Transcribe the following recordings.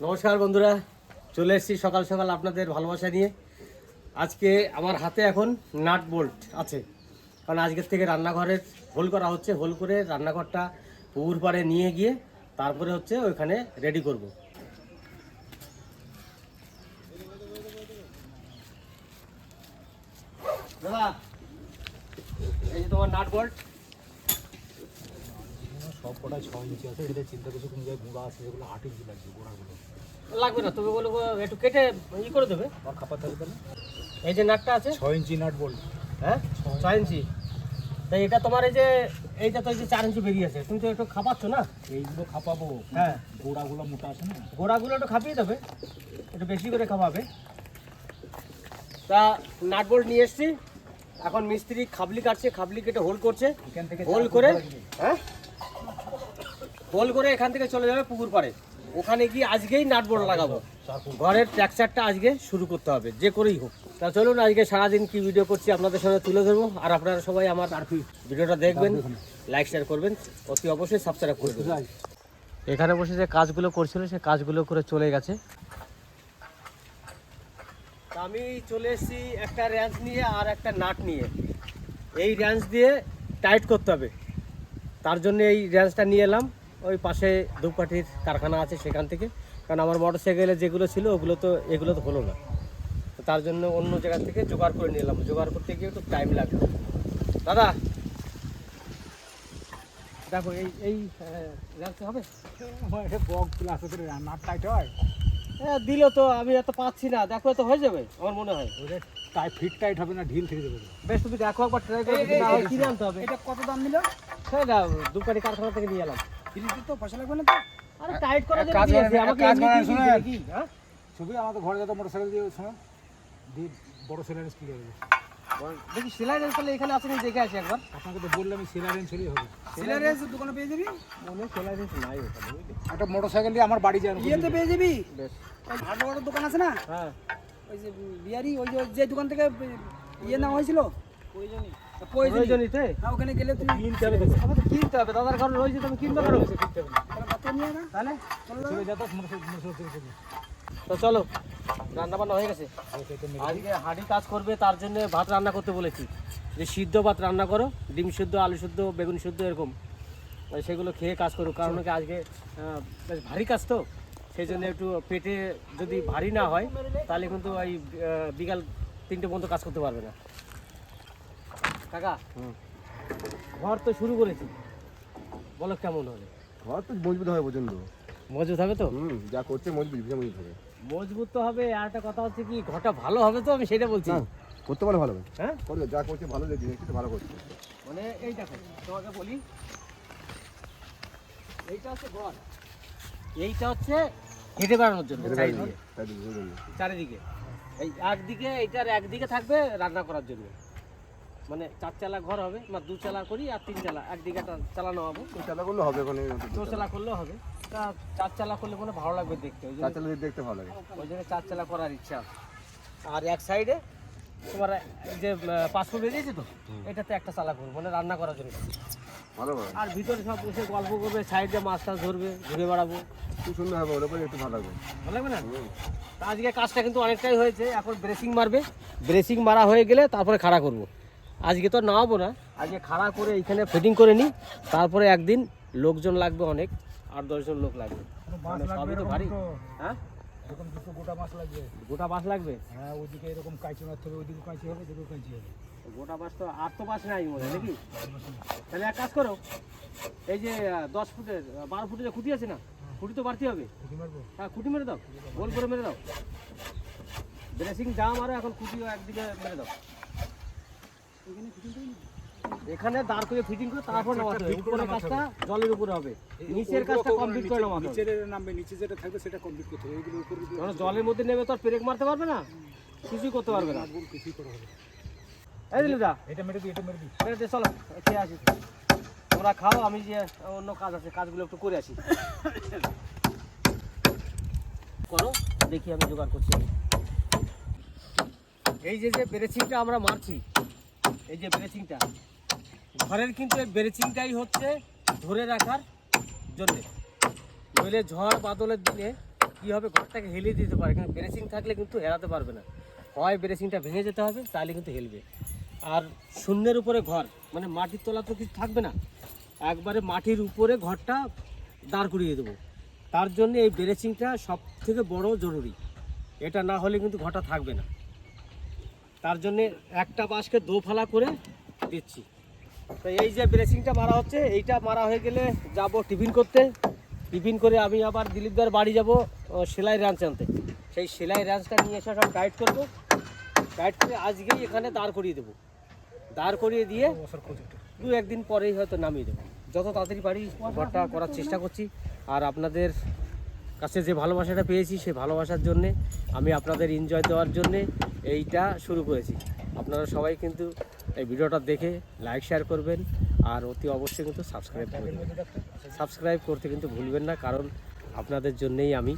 নমস্কার বন্ধুরা, চলে এসেছি সকাল সকাল আপনাদের ভালোবাসা নিয়ে। আজকে আমার হাতে এখন নাট বোল্ট আছে। কারণ আজকের থেকে রান্নাঘরের হোল করা হচ্ছে, হোল করে রান্নাঘরটা পুকুর পাড়ে নিয়ে গিয়ে তারপরে হচ্ছে ওইখানে রেডি করব। দাদা, এই যে তোমার নাট বোল্ট সব কটাই ছ ইঞ্চি আছে এটাতে চিন্তা করছি কোন জায়গায় গুঁড়া আছে যেগুলো আট ইঞ্চি লাগবে গোড়াগুলো। লাগবে না তুমি বলো একটু কেটে ই করে দেবে। আর খাপাতে হবে তাহলে এই যে নাটটা আছে? ছ ইঞ্চি নাট বল হ্যাঁ? ছয় ইঞ্চি। তাই এটা তোমার এই যে এইটা তো এই যে চার ইঞ্চি বেরিয়েছে তুমি তো একটু খাপাচ্ছ না? এইগুলো খাপাবো। হ্যাঁ। গোড়াগুলো মোটা আছে না? গোড়াগুলো একটু খাপিয়ে দেবে একটু বেশি করে খাপাবে। তা নাট বোল্ট নিয়ে এসছি। এখন মিস্ত্রি খাবলি কাটছে খাবলি কেটে হোল করছে। হোল করে হ্যাঁ? হোল করে এখান থেকে চলে যাবে পুকুর পাড়ে। ওখানে গিয়ে আজকেই নাট বোল্ট লাগাবো। ঘরের ট্র্যাকচারটা আজকে শুরু করতে হবে, যে করেই হোক। তা চলুন, আজকে সারাদিন কি ভিডিও করছি আপনাদের সঙ্গে তুলে ধরবো। আর আপনারা সবাই আমার আর ভিডিওটা দেখবেন লাইক শেয়ার করবেন। অতি অবশ্যই সাবস্ক্রাইব করবেন এখানে বসে যে কাজগুলো করছিল, সে কাজগুলো করে চলে গেছে। আমি চলে এসেছি একটা র্যাঞ্চ নিয়ে আর একটা নাট নিয়ে। এই র্যাঞ্চ দিয়ে টাইট করতে হবে। তার জন্য এই র্যাঞ্চটা নিয়ে এলাম। ওই পাশে ধূপকাঠির কারখানা আছে সেখান থেকে। কারণ আমার মোটর সাইকেলে যেগুলো ছিল ওগুলো তো এগুলো তো হলো না। তো তার জন্য অন্য জায়গা থেকে জোগাড় করে নিয়ে এলাম জোগাড় করতে গিয়ে একটু টাইম লাগবে দাদা! দেখো এই এই হবে? বক প্লাস করে নাট টাইট হয়? হ্যাঁ দিল তো আমি এত পাচ্ছি না। দেখো তো হয়ে যাবে আমার মনে হয়। টাইট ফিট টাইট হবে না ঢিল থেকে দেবে বেশ তুমি দেখো একবার ট্রাই করে কিনে আনতে হবে। এটা কত দাম নিল? সেটা ধূপকাঠি কারখানা থেকে নিয়ে এলাম। ফ্রিজে তো পয়সা লাগবে না তো। আরে টাইট করা কাজ দিয়েছে আমাকে কাজ এমনি করেন, দিয়ে শুনেন। দিয়েছে কি হ্যাঁ? ছবি আমাদের ঘরে যত মোটর সাইকেল দিয়ে শোনো দিয়ে বড় সেলারেন্স কিনে দেবে দেখি সেলাই রেঞ্জ তাহলে এখানে আছে দেখে আসি একবার। আপনাকে তো বললাম সেলারেন্স হলেই হবে। সিলারেন্স দোকানে পেয়ে যাবি? মনে সেলাই রেঞ্জ নাই ওখানে একটা মোটর সাইকেল দিয়ে আমার বাড়ি যান ইয়েতে পেয়ে যাবি? বেশ ওই হার্ডওয়ারের দোকান আছে না? হ্যাঁ। ওই যে বিহারি ওই যে যে দোকান থেকে ইয়ে নেওয়া হয়েছিল? প্রয়োজনই প্রয়োজনীতে হ্যাঁ ওখানে গেলে তুই কিনতে হবে আমাকে কিনতে হবে দাদার রয়েছে তুমি কিনবে কেন? কিনতে হবে। তাহলে তো চলো রান্না বান্না হয়ে গেছে? আজকে হাঁড়ি কাজ করবে তার জন্য ভাত রান্না করতে বলেছি। যে সিদ্ধ ভাত রান্না করো ডিম সিদ্ধ আলু সিদ্ধ বেগুন সিদ্ধ এরকম। সেগুলো খেয়ে কাজ করো কারণ কি আজকে বেশ ভারী কাজ তো। সেই জন্য একটু পেটে যদি ভারী না হয় তাহলে কিন্তু ওই বিকাল তিনটে পর্যন্ত কাজ করতে পারবে না। কাকা ঘর তো শুরু করেছি। বলো কেমন হবে? ঘর তো মজবুত হবে প্রচণ্ড মজবুত হবে তো? হুম যা করছে মজবুত ভীষণ মজবুত হবে। মজবুত তো হবে আর একটা কথা হচ্ছে কি ঘরটা ভালো হবে তো? আমি সেটা বলছি। করতে পারলে ভালো হবে। হ্যাঁ? করবে যা করছে ভালো দেখি একটু ভালো করছে। মানে এই দেখো তোমাকে বলি এইটা হচ্ছে ঘর। এইটা হচ্ছে হেঁটে বেড়ানোর জন্য বুঝলাম। চারিদিকে। এই একদিকে এইটার একদিকে থাকবে রান্না করার জন্য। মানে চার চালা ঘর হবে না দু চালা করি আর তিন চালা একদিকে একটা চালানো হবে। তো চালা করলে হবে ওখানে দু চালা করলেও হবে। তা চার চালা করলে মনে হয় ভালো লাগবে দেখতে ওই চার চালা দেখতে ভালো লাগে। ওই জন্য চার চালা করার ইচ্ছা আছে। আর এক সাইডে তোমার এই যে পাসপোর্ট বেরিয়েছে তো এটাতে একটা চালা করব মানে রান্না করার জন্য। আর ভিতরে সব বসে গল্প করবে সাইডে মাছ টাছ ধরবে ঘুরে বেড়াবো। খুব সুন্দর হবে ওর উপরে একটু ভালো লাগবে। ভালো লাগবে না? তা আজকে কাজটা কিন্তু অনেকটাই হয়েছে এখন ব্রেসিং মারবে। ব্রেসিং মারা হয়ে গেলে তারপরে খাড়া করব। আজকে তো নামাবো না। আজকে খাড়া করে এইখানে ফিটিং করে নিই তারপরে একদিন লোকজন লাগবে অনেক আট দশজন লোক লাগবে। মানে সবই তো ভারী। হ্যাঁ? এরকম দুটো গোটা মাছ লাগবে? গোটা মাছ লাগবে? হ্যাঁ ওইদিকে এরকম কাঁচি মারতে হবে ওইদিকে কাঁচি হবে এদিকেও কাঁচি হবে। গোটা মাছ তো আর তো মাছ নাই মনে নাকি? তাহলে এক কাজ করো এই যে দশ ফুটের বারো ফুটের যে খুঁটি আছে না খুঁটি তো বাড়তি হবে। হ্যাঁ খুঁটি মেরে দাও গোল করে মেরে দাও। ড্রেসিং জাম আর এখন খুঁটিও একদিকে মেরে দাও। এখানে দাঁড় করে ফিটিং করে তারপর নামাতে হবে। উপরের কাজটা জলের উপরে হবে। নিচের কাজটা কমপ্লিট করে নামাতে নিচের নামবে নিচে যেটা থাকবে সেটা কমপ্লিট করতে হবে। এইগুলো উপরে কারণ জলের মধ্যে নেমে তো আর ব্রেক মারতে পারবে না। কিছুই করতে পারবে না। কিছুই করা হবে এই দিলি দা এটা মেরে দিই এটা মেরে দিই। মেরে দে, চলো খেয়ে আসি। তোমরা খাও আমি যে অন্য কাজ আছে কাজগুলো একটু করে আসি। করো দেখি আমি জোগাড় করছি। এই যে যে ব্রেসিংটা আমরা মারছি এই যে ব্রেচিংটা ঘরের কিন্তু এই ব্রেচিংটাই হচ্ছে ধরে রাখার জন্যে। নইলে ঝড় বাদলের দিনে কী হবে, ঘরটাকে হেলিয়ে দিতে পারে। কিন্তু ব্রেচিং থাকলে কিন্তু হেরাতে পারবে না। হয় ব্রেচিংটা ভেঙে যেতে হবে, তাহলে কিন্তু হেলবে। আর শূন্যের উপরে ঘর মানে মাটির তলা তো কিছু থাকবে না। একবারে মাটির উপরে ঘরটা দাঁড় করিয়ে দেবো। তার জন্য এই ব্রেচিংটা সব থেকে বড় জরুরি। এটা না হলে কিন্তু ঘরটা থাকবে না। তার জন্যে একটা বাঁশকে দো ফালা করে দিচ্ছি। তো এই যে ব্রেসিংটা মারা হচ্ছে, এইটা মারা হয়ে গেলে যাব টিফিন করতে। টিফিন করে আমি আবার দিলীপদার বাড়ি যাব সেলাই র্যাঞ্চ আনতে। সেই সেলাই র্যাঞ্চটা নিয়ে এসে সব টাইট করব। টাইট করে আজকেই এখানে দাঁড় করিয়ে দেবো। দাঁড় করিয়ে দিয়ে দু একদিন পরেই হয়তো নামিয়ে দেবো। যত তাড়াতাড়ি পারি ঘরটা করার চেষ্টা করছি। আর আপনাদের কাছে যে ভালোবাসাটা পেয়েছি সেই ভালোবাসার জন্যে, আমি আপনাদের এনজয় দেওয়ার জন্যে এইটা শুরু করেছি। আপনারা সবাই কিন্তু এই ভিডিওটা দেখে লাইক শেয়ার করবেন আর অতি অবশ্যই কিন্তু সাবস্ক্রাইব করবেন সাবস্ক্রাইব করতে কিন্তু ভুলবেন না, কারণ আপনাদের জন্যেই আমি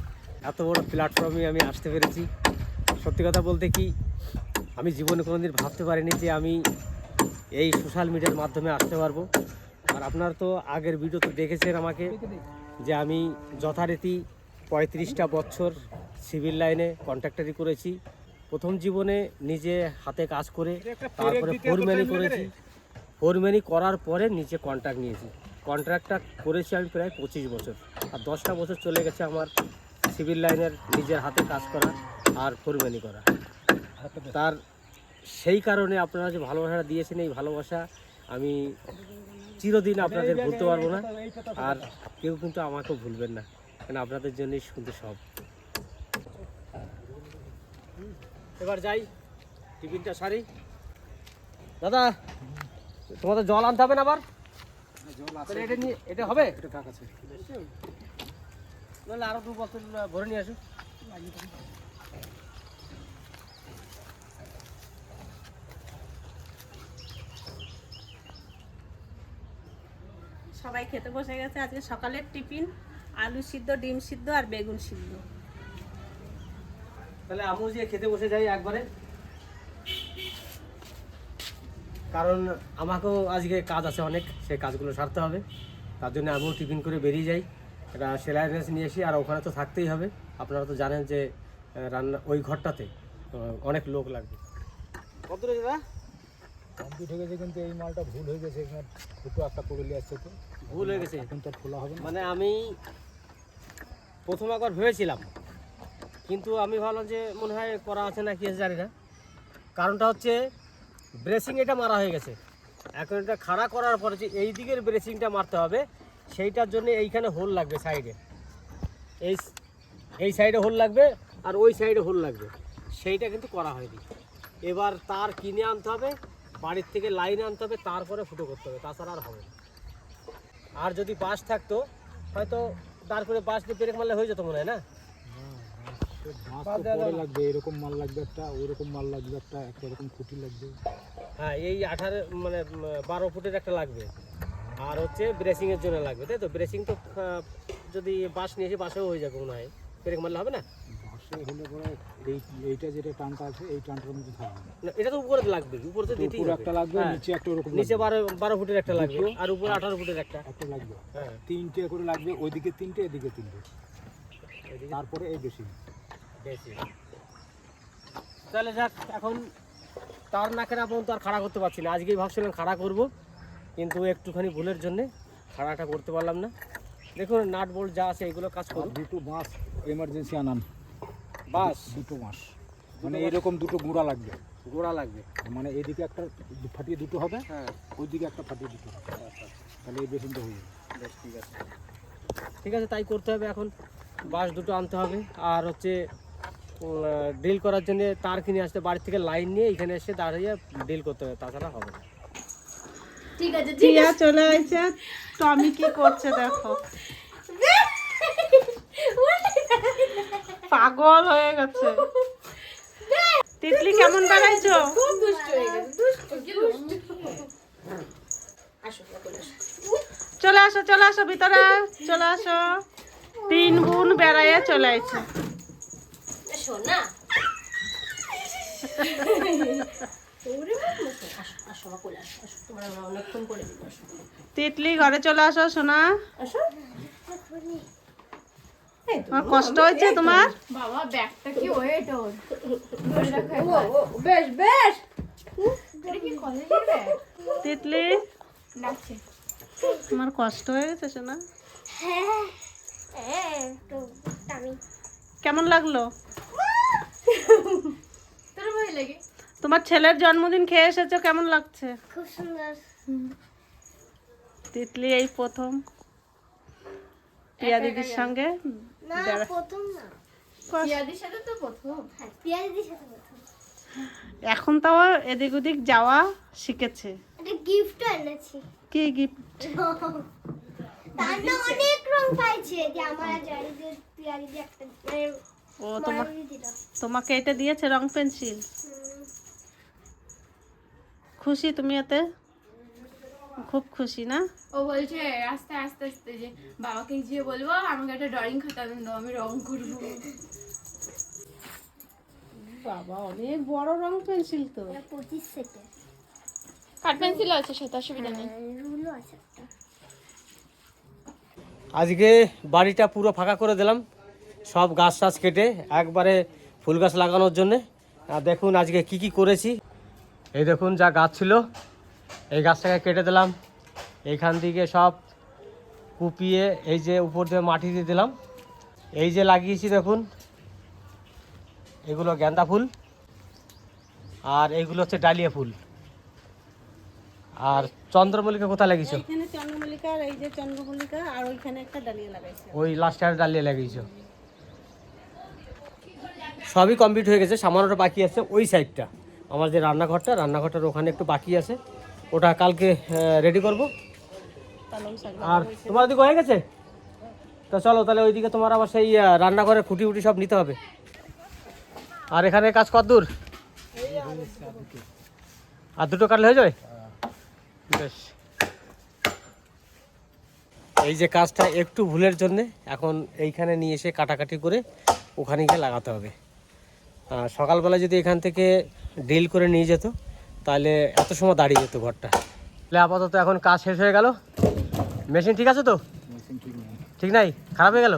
এত বড় প্ল্যাটফর্মে আমি আসতে পেরেছি। সত্যি কথা বলতে কি, আমি জীবনে কোনোদিন ভাবতে পারিনি যে আমি এই সোশ্যাল মিডিয়ার মাধ্যমে আসতে পারব। আর আপনারা তো আগের ভিডিও তো দেখেছেন আমাকে, যে আমি যথারীতি পঁয়ত্রিশটা বছর সিভিল লাইনে কন্ট্রাক্টারি করেছি। প্রথম জীবনে নিজে হাতে কাজ করে তারপরে ফোরম্যানি করেছি। ফোরম্যানি করার পরে নিচে কন্ট্রাক্ট নিয়েছি। কন্ট্রাক্টটা করেছি আমি প্রায় পঁচিশ বছর। আর দশটা বছর চলে গেছে আমার সিভিল লাইনের নিজের হাতে কাজ করা আর ফোরম্যানি করা। তার সেই কারণে আপনারা যে ভালোবাসাটা দিয়েছেন এই ভালোবাসা আমি চিরদিন আপনাদের ভুলতে পারব না। আর কেউ কিন্তু আমাকেও ভুলবেন না। কেন? আপনাদের জন্যই শুনতে সব। এবার যাই, টিফিনটা সারি। দাদা, তোমাদের জল আনতে হবে না আবার? এটা নিয়ে এটা হবে? এটা কাক আছে নাহলে আরও দু বছর ভরে নিয়ে আসো। সবাই খেতে বসে গেছে, আজকে সকালের টিফিন, আলু সিদ্ধ, ডিম সিদ্ধ আর বেগুন সিদ্ধ। তাহলে আমিও যে খেতে বসে যাই একবারে। কারণ আমাকেও আজকে কাজ আছে অনেক সেই কাজগুলো সারতে হবে। তার জন্য আমিও টিফিন করে বেরিয়ে যাই। এটা সেলাই ড্রেস নিয়ে আসি আর ওখানে তো থাকতেই হবে। আপনারা তো জানেন যে রান্না ওই ঘরটাতে অনেক লোক লাগবে। কত দাদা? কমপ্লিট হয়ে গেছে কিন্তু এই মালটা ভুল হয়ে গেছে এখানে দুটো একটা পড়ে আসছে তো। ভুল হয়ে গেছে? এখন তো আর খোলা হবে মানে আমি প্রথম একবার ভেবেছিলাম। কিন্তু আমি ভাবলাম যে মনে হয় করা আছে না কি আছে জানি না। কারণটা হচ্ছে ব্রেসিং এটা মারা হয়ে গেছে। এখন এটা খাড়া করার পরে যে এই দিকের ব্রেসিংটা মারতে হবে, সেইটার জন্য এইখানে হোল লাগবে সাইডে এই এই সাইডে হোল লাগবে আর ওই সাইডে হোল লাগবে। সেইটা কিন্তু করা হয়নি। এবার তার কিনে আনতে হবে, বাড়ির থেকে লাইন আনতে হবে, তারপরে ফুটো করতে হবে, তাছাড়া আর হবে না। আর যদি বাস থাকতো, হয়তো দাঁড় করে বাস দিয়ে ব্রেক মারলে হয়ে যেত মনে হয় না? লাগবে এরকম মাল লাগবে একটা ওই মাল লাগবে একটা একটা এরকম খুঁটি লাগবে। হ্যাঁ এই আঠারো মানে বারো ফুটের একটা লাগবে। আর হচ্ছে ব্রেসিংয়ের জন্য লাগবে তাই তো? ব্রেসিং তো যদি বাস নিয়ে এসে বাসেও হয়ে যাবে মনে হয়। মারলে হবে না? বাঁশে হলে পরে এই এইটা যেটা টানটা আছে এই টানটার মধ্যে থাকবে না। না, এটা তো উপরে লাগবে উপরে তো তো দিতেই একটা লাগবে হ্যাঁ। নিচে একটা ওরকম নিচে বারো বারো ফুটের একটা লাগবে আর উপরে আঠারো ফুটের একটা। একটা লাগবে। হ্যাঁ। তিনটে করে লাগবে ওইদিকে তিনটে এদিকে তিনটে। তারপরে এই বেশি বেশি। তাহলে যাক এখন তার নাকের আপন তো আর খাড়া করতে পারছি না। আজকেই ভাবছিলাম খাড়া করব কিন্তু একটুখানি ভুলের জন্যে খাড়াটা করতে পারলাম না। দেখুন নাট বোল্ট যা আছে এগুলো কাজ করুন। দুটো বাঁশ এমার্জেন্সি আনান। বাস দুটো বাঁশ। মানে এরকম দুটো গুঁড়া লাগবে। গোড়া লাগবে। মানে এদিকে একটা ফাটিয়ে দুটো হবে হ্যাঁ। ওইদিকে একটা ফাটিয়ে দুটো হবে। তাহলে এই বেসিনটা হয়ে যাবে। বেশ ঠিক আছে। ঠিক আছে তাই করতে হবে এখন। বাস দুটো আনতে হবে। আর হচ্ছে ড্রিল করার জন্য তার কিনে আসতে বাড়ি থেকে লাইন নিয়ে এখানে এসে দাঁড়িয়ে ড্রিল করতে হবে তাছাড়া হবে না। ঠিক আছে টিয়া চলে আসছে টমি কি করছে দেখো। পাগল হয়ে গেছে। তিতলি কেমন বেড়াইছো খুব দুষ্ট হয়ে গেছে দুষ্ট দুষ্ট আসো চলে আসো চলে আসো ভিতরে চলে আসো। তিন বোন বেড়াইয়া চলে আসছে তিতলি ঘরে চলে আসো সোনা। তোমার কষ্ট হয়েছে তোমার? বাবা ব্যাগটা কি ওয়েট ওর? ধরে রাখো ও একবার। ও, বেশ বেশ। এটা কি কলেজের ব্যাগ? তিতলি। তোমার কষ্ট হয়ে গেছে শোনা হ্যাঁ হ্যাঁ কেমন লাগল? তোর ভয় লাগে? তোমার ছেলের জন্মদিন খেয়ে এসেছ কেমন লাগছে? খুব সুন্দর। তিতলি এই প্রথম। পিয়া দিদির সঙ্গে? না প্রথম না। পিয়াদির সাথে তো প্রথম। হ্যাঁ সাথে প্রথম। এখন তাও এদিক ওদিক যাওয়া শিখেছে। একটা গিফটও এনেছি। কি গিফট তার না অনেক রং পাইছে। যে আমার একটা মানে ও তোমার তোমাকে এটা দিয়েছে রং পেন্সিল? খুশি তুমি এতে? খুব খুশি না? ও বলছে আস্তে আস্তে আস্তে যে বাবাকে গিয়ে বলব আমাকে একটা ড্রয়িং খাতা দেন দাও আমি রং করব। বাবা অনেক বড় রং পেন্সিল তো। পঁচিশ সেটের কাঠ পেন্সিল আছে সেটা অসুবিধা নেই। রুলও আছে একটা। আজকে বাড়িটা পুরো ফাঁকা করে দিলাম। সব গাছ টাছ কেটে একবারে ফুল গাছ লাগানোর জন্যে। আর দেখুন আজকে কি কি করেছি। এই দেখুন যা গাছ ছিল এই গাছটাকে কেটে দিলাম। এইখান থেকে সব কুপিয়ে এই যে উপর দিয়ে মাটি দিয়ে দিলাম। এই যে লাগিয়েছি দেখুন এগুলো গেন্দা ফুল আর এইগুলো হচ্ছে ডালিয়া ফুল। আর চন্দ্রমল্লিকা কোথায় লাগিয়েছো? এখানে চন্দ্রমল্লিকা আর এই যে চন্দ্রমল্লিকা আর ওইখানে একটা ডালিয়া লাগাইছে। ওই লাস্টের ডালিয়ে লাগিয়েছ। সবই কমপ্লিট হয়ে গেছে। সামান্যটা বাকি আছে ওই সাইডটা আমার যে রান্নাঘরটা, রান্নাঘরটার ওখানে একটু বাকি আছে। ওটা কালকে রেডি করব। আর তোমার দিকে হয়ে গেছে? তো চলো তাহলে ওইদিকে তোমার আবার সেই রান্নাঘরের খুঁটি উটি সব নিতে হবে। আর এখানে কাজ কত দূর? আর দুটো কাটলে হয়ে যাবে? বেশ। এই যে কাজটা একটু ভুলের জন্যে, এখন এইখানে নিয়ে এসে কাটাকাটি করে ওখানে গিয়ে লাগাতে হবে। সকালবেলা যদি এখান থেকে ডিল করে নিয়ে যেত তাহলে এত সময় দাঁড়িয়ে যেত ঘরটা। তাহলে আপাতত এখন কাজ শেষ হয়ে গেল। মেশিন ঠিক আছে তো? ঠিক নাই। খারাপ হয়ে গেল?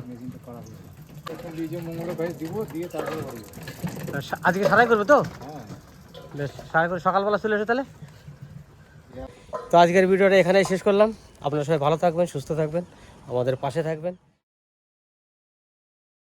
হয়ে। আজকে সারাই করবে তো? হ্যাঁ। বেশ সারাই করে সকালবেলা চলে এসো তাহলে। তো আজকের ভিডিওটা এখানেই শেষ করলাম। আপনারা সবাই ভালো থাকবেন সুস্থ থাকবেন আমাদের পাশে থাকবেন।